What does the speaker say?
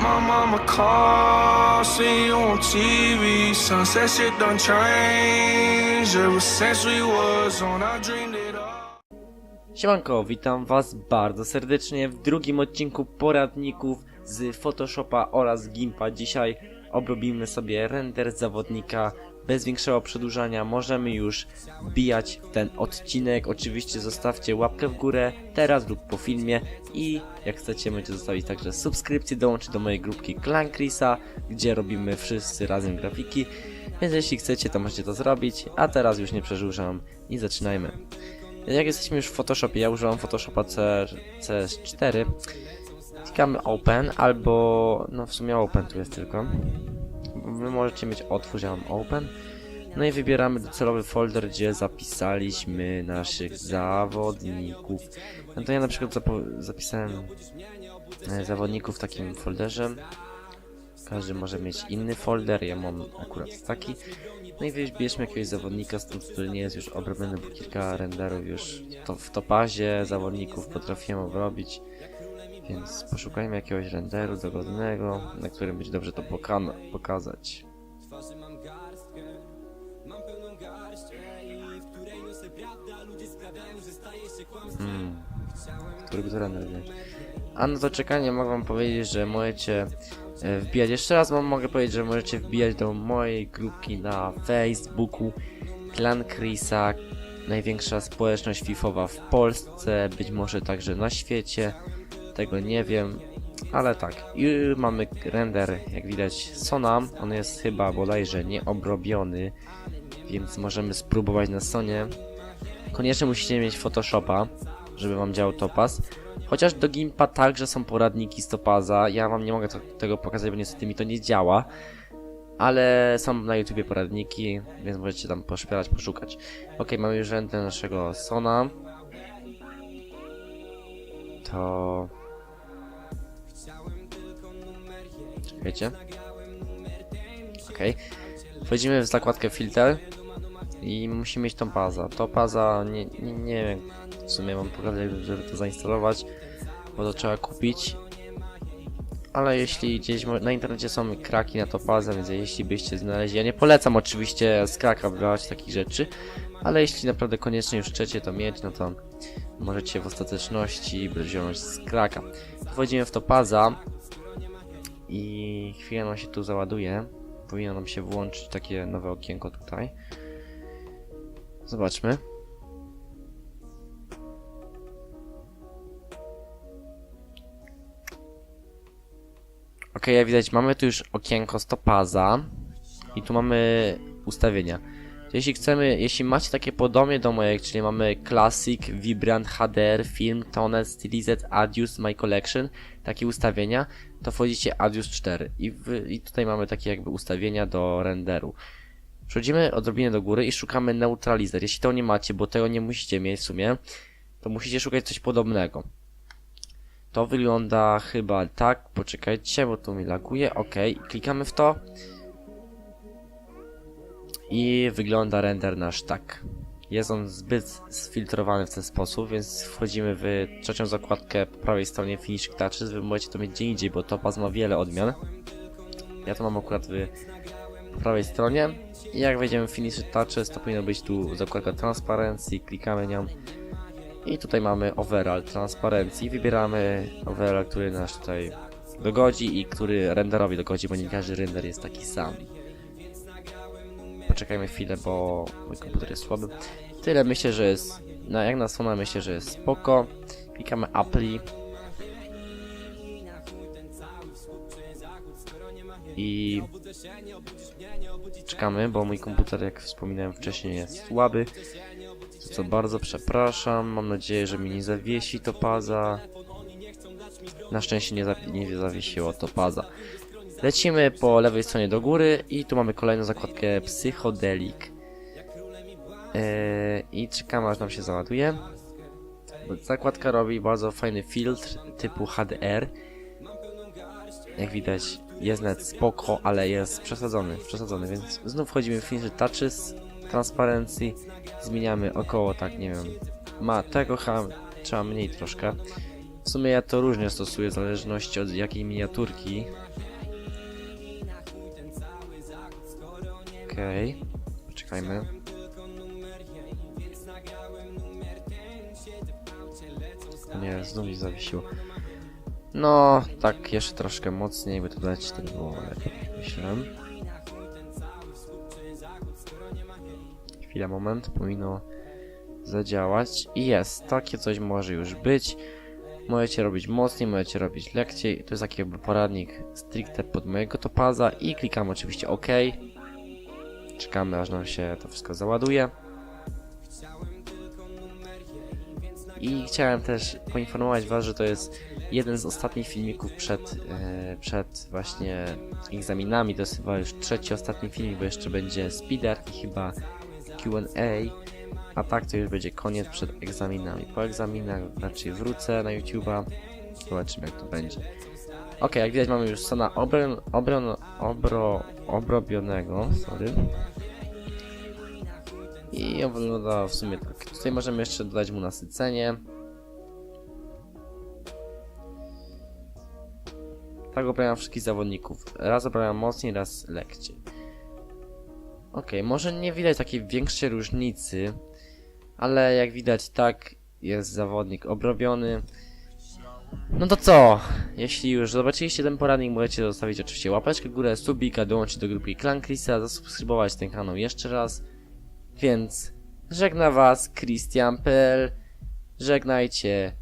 my mama call, see you on TV. Sunset shit done. Ever since we was on, I dreamed it all. Siemanko, witam was bardzo serdecznie w drugim odcinku poradników z Photoshopa oraz Gimpa. Dzisiaj obrobimy sobie render zawodnika bez większego przedłużania. Możemy już wbijać w ten odcinek. Oczywiście zostawcie łapkę w górę teraz lub po filmie i jak chcecie możecie zostawić także subskrypcję, dołączyć do mojej grupki Clan Chrisa, gdzie robimy wszyscy razem grafiki. Więc jeśli chcecie to możecie to zrobić, a teraz już nie przedłużam i zaczynajmy. Jak jesteśmy już w Photoshopie, ja używam Photoshopa C, CS4. Klikamy Open albo, no w sumie Open tu jest tylko. Wy możecie mieć otwórz, ja mam Open. No i wybieramy docelowy folder, gdzie zapisaliśmy naszych zawodników. No to ja na przykład zapisałem e, zawodników w takim folderze. Każdy może mieć inny folder, ja mam akurat taki. No i wybierzmy jakiegoś zawodnika, stąd, który nie jest już obrobiony, bo kilka renderów już to w topazie zawodników potrafiłem obrobić. Więc poszukajmy jakiegoś renderu dogodnego, na którym będzie dobrze to poka- pokazać. Hmm. Który by to render nie? A no to czekanie mogę wam powiedzieć, że możecie e, wbijać. Jeszcze raz wam mogę powiedzieć, że możecie wbijać do mojej grupki na Facebooku Clan Chrisa, największa społeczność FIFowa w Polsce, być może także na świecie. Tego nie wiem, ale tak. I mamy render, jak widać, Sona. On jest chyba bodajże nieobrobiony, więc możemy spróbować na Sonie. Koniecznie musicie mieć Photoshopa, żeby wam działał topaz. Chociaż do Gimpa także są poradniki z topaza. Ja wam nie mogę to, tego pokazać, bo niestety mi to nie działa. Ale są na YouTubie poradniki, więc możecie tam poszukać. Ok, mamy już rentę naszego Sona. To... Czekajcie. Ok. Wchodzimy w zakładkę filter. I musimy mieć tą pazę. To paza, nie, nie, nie wiem, w sumie mam pokazać, żeby to zainstalować, bo to trzeba kupić. Ale jeśli gdzieś na internecie są kraki na to pazę, więc jeśli byście znaleźli, ja nie polecam oczywiście z kraka wybrać takich rzeczy, ale jeśli naprawdę koniecznie już chcecie to mieć, no to możecie w ostateczności wziąć z kraka. Wchodzimy w to paza i chwilę nam się tu załaduje. Powinno nam się włączyć takie nowe okienko tutaj. Zobaczmy. Ok, jak widać, mamy tu już okienko stopaza i tu mamy ustawienia. Jeśli chcemy, jeśli macie takie podobnie do mojej, czyli mamy Classic, Vibrant, HDR, Film, Toner, Stylized, Adius, My Collection, takie ustawienia, to wchodzicie Adius 4 i, wy, i tutaj mamy takie jakby ustawienia do renderu. Przechodzimy odrobinę do góry i szukamy neutralizer. Jeśli to nie macie, bo tego nie musicie mieć w sumie, to musicie szukać coś podobnego. To wygląda chyba tak, poczekajcie, bo tu mi laguje, ok, klikamy w to i wygląda render nasz tak. Jest on zbyt sfiltrowany w ten sposób, więc wchodzimy w trzecią zakładkę po prawej stronie Finish Touches, wy możecie to mieć gdzie indziej, bo Topaz ma wiele odmian. Ja to mam akurat w po prawej stronie i jak wejdziemy w Finish Touches, to powinno być tu zakładka Transparency, klikamy nią i tutaj mamy Overall Transparency, wybieramy Overall, który nas tutaj dogodzi i który renderowi dogodzi, bo nie każdy render jest taki sam. Poczekajmy chwilę, bo mój komputer jest słaby. Tyle myślę, że jest, no jak na Sona myślę, że jest spoko. Klikamy Apply. I czekamy, bo mój komputer, jak wspominałem wcześniej, jest słaby. Za co bardzo przepraszam. Mam nadzieję, że mi nie zawiesi to paza. Na szczęście nie, nie zawiesiło to paza. Lecimy po lewej stronie do góry i tu mamy kolejną zakładkę Psychodelic. Eee, I czekamy aż nam się załaduje. Zakładka robi bardzo fajny filtr typu HDR. Jak widać jest net spoko, ale jest przesadzony, przesadzony, więc znów wchodzimy w Finish Touches, Transparency, zmieniamy około tak, nie wiem, ma tego chyba trzeba mniej troszkę. W sumie ja to różnie stosuję w zależności od jakiej miniaturki. Okej, poczekajmy. Nie, znów mi zawiesiło. No, tak jeszcze troszkę mocniej, by to dać, to by było lepiej, myślę. Chwila, moment, powinno zadziałać. I jest, takie coś może już być. Możecie robić mocniej, możecie robić lekciej. To jest taki jakby poradnik stricte pod mojego topaza i klikamy oczywiście OK. Czekamy aż nam się to wszystko załaduje. I chciałem też poinformować Was, że to jest jeden z ostatnich filmików przed, e, przed właśnie egzaminami. To jest chyba już trzeci, ostatni filmik, bo jeszcze będzie speeder i chyba Q&A. A tak to już będzie koniec przed egzaminami. Po egzaminach raczej wrócę na YouTube'a. Zobaczymy jak to będzie. Ok, jak widać mamy już Sona obron, obron, obro, obrobionego, sorry. I on wygląda w sumie tak. Tutaj możemy jeszcze dodać mu nasycenie. Tak obrabiam wszystkich zawodników. Raz obrabiam mocniej, raz lekciej. Ok, może nie widać takiej większej różnicy, ale jak widać tak jest zawodnik obrobiony. No to co? Jeśli już zobaczyliście ten poradnik, możecie zostawić oczywiście łapeczkę w górę, subika, dołączyć do grupy Clan Chrisa, zasubskrybować ten kanał jeszcze raz. Więc żegna was Christian.pl Żegnajcie